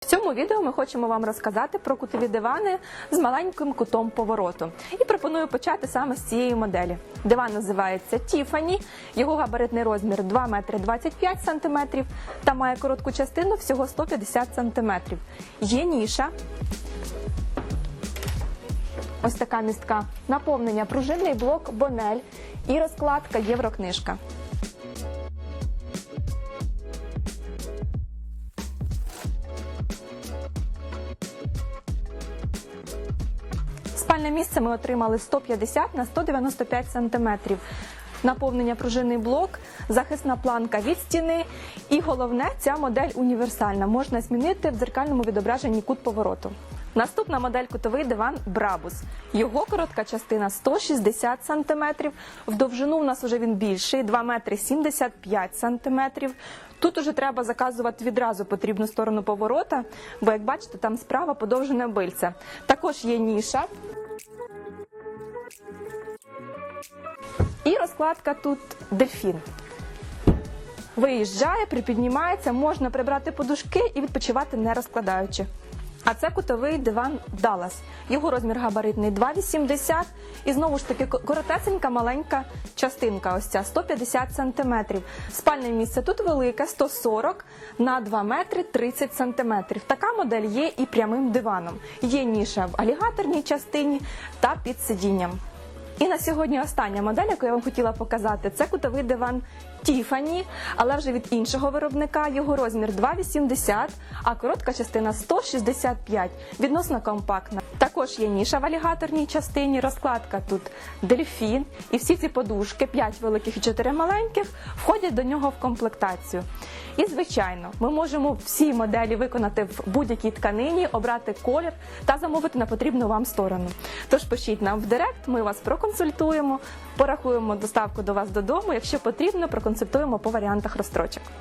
В цьому відео ми хочемо вам розказати про кутові дивани з маленьким кутом повороту. І пропоную почати саме з цієї моделі. Диван називається Tiffany, його габаритний розмір 2 метри 25 сантиметрів та має коротку частину всього 150 сантиметрів. Є ніша. Ось така містка. Наповнення пружинний блок Бонель і розкладка Єврокнижка. Спальне місце ми отримали 150 на 195 сантиметрів. Наповнення пружинний блок, захисна планка від стіни. І головне, ця модель універсальна. Можна змінити в дзеркальному відображенні кут повороту. Наступна модель кутовий диван Брабус. Його коротка частина 160 см. В довжину у нас вже він більший 2 метри 75 см. Тут уже треба заказувати відразу потрібну сторону поворота, бо як бачите, там справа подовжене бильце. Також є ніша. І розкладка тут дельфін. Виїжджає, припіднімається, можна прибрати подушки і відпочивати не розкладаючи. А це кутовий диван Даллас. Його розмір габаритний 2,80 і знову ж таки коротесенька маленька частинка. Ось ця 150 сантиметрів. Спальне місце тут велике 140 на 2 метри 30 сантиметрів. Така модель є і прямим диваном. Є ніша в алігаторній частині та під сидінням. І на сьогодні остання модель, яку я вам хотіла показати, це кутовий диван Tiffany, але вже від іншого виробника. Його розмір 2,80, а коротка частина 165, відносно компактна. Також є ніша в алігаторній частині, розкладка тут дельфін, і всі ці подушки, 5 великих і 4 маленьких, входять до нього в комплектацію. І звичайно, ми можемо всі моделі виконати в будь-якій тканині, обрати колір та замовити на потрібну вам сторону. Тож пишіть нам в директ, ми вас проконсультуємо, порахуємо доставку до вас додому. Якщо потрібно, проконсультуємо по варіантах розстрочок.